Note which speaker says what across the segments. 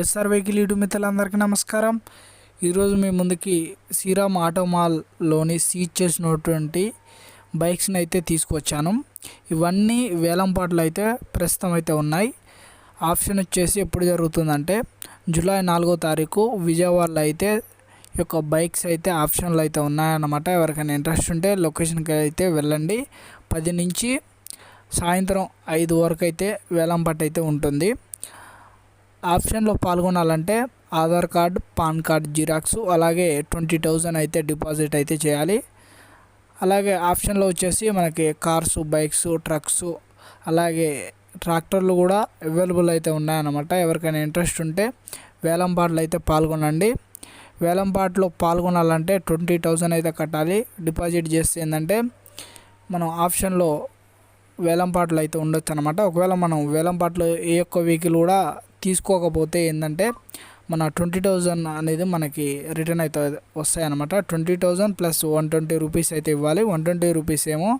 Speaker 1: SR vehicle YouTube మిత్రులందరికీ నమస్కారం. ఈరోజు మీ ముందుకి శ్రీరామ్ ఆటో మాల్లోని సీజ్ చేసినటువంటి బైక్స్ని అయితే తీసుకొచ్చాను ఇవన్నీ వేలంపాట్లు అయితే ప్రస్తుతం అయితే ఉన్నాయి. ఆప్షన్ వచ్చేసి ఎప్పుడు జరుగుతుందంటే జూలై నాలుగో తారీఖు విజయవాడలో అయితే ఈ యొక్క బైక్స్ అయితే ఆప్షన్లు అయితే ఉన్నాయన్నమాట. ఎవరికైనా ఇంట్రెస్ట్ ఉంటే లొకేషన్కి అయితే వెళ్ళండి. పది నుంచి సాయంత్రం ఐదు వరకు అయితే వేలంపాట అయితే ఉంటుంది. ఆప్షన్లో పాల్గొనాలంటే Aadhaar card PAN card xerox అలాగే ట్వంటీ థౌజండ్ అయితే డిపాజిట్ అయితే చేయాలి. అలాగే ఆప్షన్లో వచ్చేసి మనకి కార్స్ బైక్స్ ట్రక్స్ అలాగే ట్రాక్టర్లు కూడా అవైలబుల్ అయితే ఉన్నాయన్నమాట. ఎవరికైనా ఇంట్రెస్ట్ ఉంటే వేలంపాట్లు అయితే పాల్గొనండి. వేలంపాట్లో పాల్గొనాలంటే ట్వంటీ థౌజండ్ అయితే కట్టాలి. డిపాజిట్ చేస్తే ఏంటంటే మనం ఆప్షన్లో వేలంపాట్లు అయితే ఉండొచ్చు అనమాట ఒకవేళ మనం వేలంపాట్లు ఏ ఒక్క వెహికల్ కూడా తీసుకోకపోతే ఏంటంటే మన ట్వంటీ థౌజండ్ అనేది మనకి రిటర్న్ అయితే వస్తాయి అనమాట twenty thousand plus one twenty rupees అయితే ఇవ్వాలి. వన్ ట్వంటీ రూపీస్ ఏమో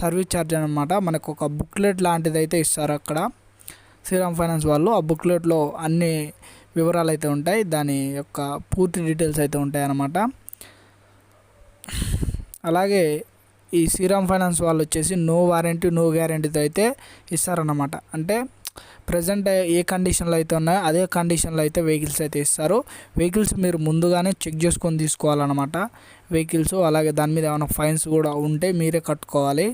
Speaker 1: సర్వీస్ ఛార్జ్ అనమాట మనకు ఒక బుక్లెట్ లాంటిది అయితే ఇస్తారు అక్కడ. శ్రీరామ్ ఫైనాన్స్ వాళ్ళు ఆ బుక్లెట్లో అన్ని వివరాలు అయితే ఉంటాయి. దాని యొక్క పూర్తి డీటెయిల్స్ అయితే ఉంటాయి అన్నమాట అలాగే ఈ శ్రీరామ్ ఫైనాన్స్ వాళ్ళు వచ్చేసి నో వారంటీ నో గ్యారంటీతో అయితే ఇస్తారన్నమాట. అంటే ప్రజెంట్ ఏ కండిషన్లో అయితే ఉన్నాయో అదే కండిషన్లో అయితే వెహికల్స్ అయితే ఇస్తారు. వెహికల్స్ మీరు ముందుగానే చెక్ చేసుకొని తీసుకోవాలన్నమాట. వెహికల్స్ అలాగే దాని మీద ఏమైనా ఫైన్స్ కూడా ఉంటే మీరే కట్టుకోవాలి.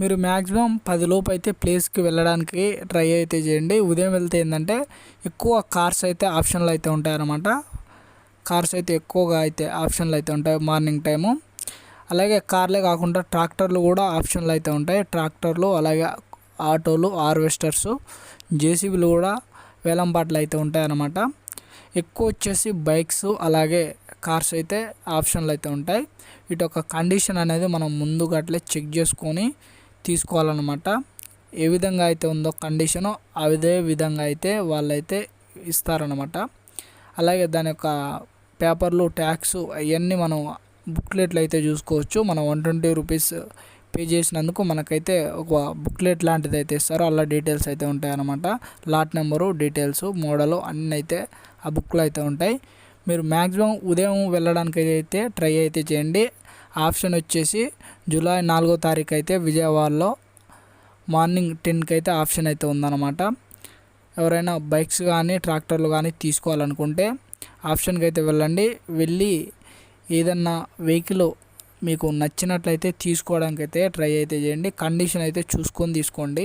Speaker 1: మీరు మ్యాక్సిమం పది లోపు అయితే ప్లేస్కి వెళ్ళడానికి ట్రై అయితే చేయండి. ఉదయం వెళ్తే ఏంటంటే ఎక్కువ కార్స్ అయితే ఆప్షన్లు అయితే ఉంటాయన్నమాట. కార్స్ అయితే ఎక్కువగా అయితే ఆప్షన్లు అయితే ఉంటాయి మార్నింగ్ టైము అలాగే కార్లే కాకుండా ట్రాక్టర్లు కూడా ఆప్షన్లు అయితే ఉంటాయి. ట్రాక్టర్లు అలాగే ఆటోలు హార్వెస్టర్స్ జేసీబీలు కూడా వేలంపాట్లు అయితే ఉంటాయన్నమాట. ఎక్కువ వచ్చేసి బైక్స్ అలాగే కార్స్ అయితే ఆప్షన్లు అయితే ఉంటాయి. వీటి యొక్క కండిషన్ అనేది మనం ముందుగా అట్లే చెక్ చేసుకొని తీసుకోవాలన్నమాట. ఏ విధంగా అయితే ఉందో కండిషను అదే విధంగా అయితే వాళ్ళైతే ఇస్తారనమాట అలాగే దాని యొక్క పేపర్లు ట్యాక్స్ అవన్నీ మనం బుక్లెట్లు అయితే చూసుకోవచ్చు. మనం వన్ ట్వంటీ రూపీస్ పే చేసినందుకు మనకైతే ఒక బుక్లెట్ లాంటిది అయితే ఇస్తారు. అలా డీటెయిల్స్ అయితే ఉంటాయన్నమాట. లాట్ నెంబరు డీటెయిల్స్ మోడలు అన్నీ అయితే ఆ బుక్లో అయితే ఉంటాయి. మీరు మ్యాక్సిమం ఉదయం వెళ్ళడానికి అయితే ట్రై అయితే చేయండి. ఆప్షన్ వచ్చేసి జూలై నాలుగో తారీఖు అయితే విజయవాడలో మార్నింగ్ టెన్కి అయితే ఆప్షన్ అయితే ఉందన్నమాట. ఎవరైనా బైక్స్ కానీ ట్రాక్టర్లు కానీ తీసుకోవాలనుకుంటే ఆప్షన్కి అయితే వెళ్ళండి. వెళ్ళి ఏదన్నా వెహికల్ మీకు నచ్చినట్లయితే తీసుకోవడానికి అయితే ట్రై అయితే చేయండి. కండిషన్ అయితే చూసుకొని తీసుకోండి.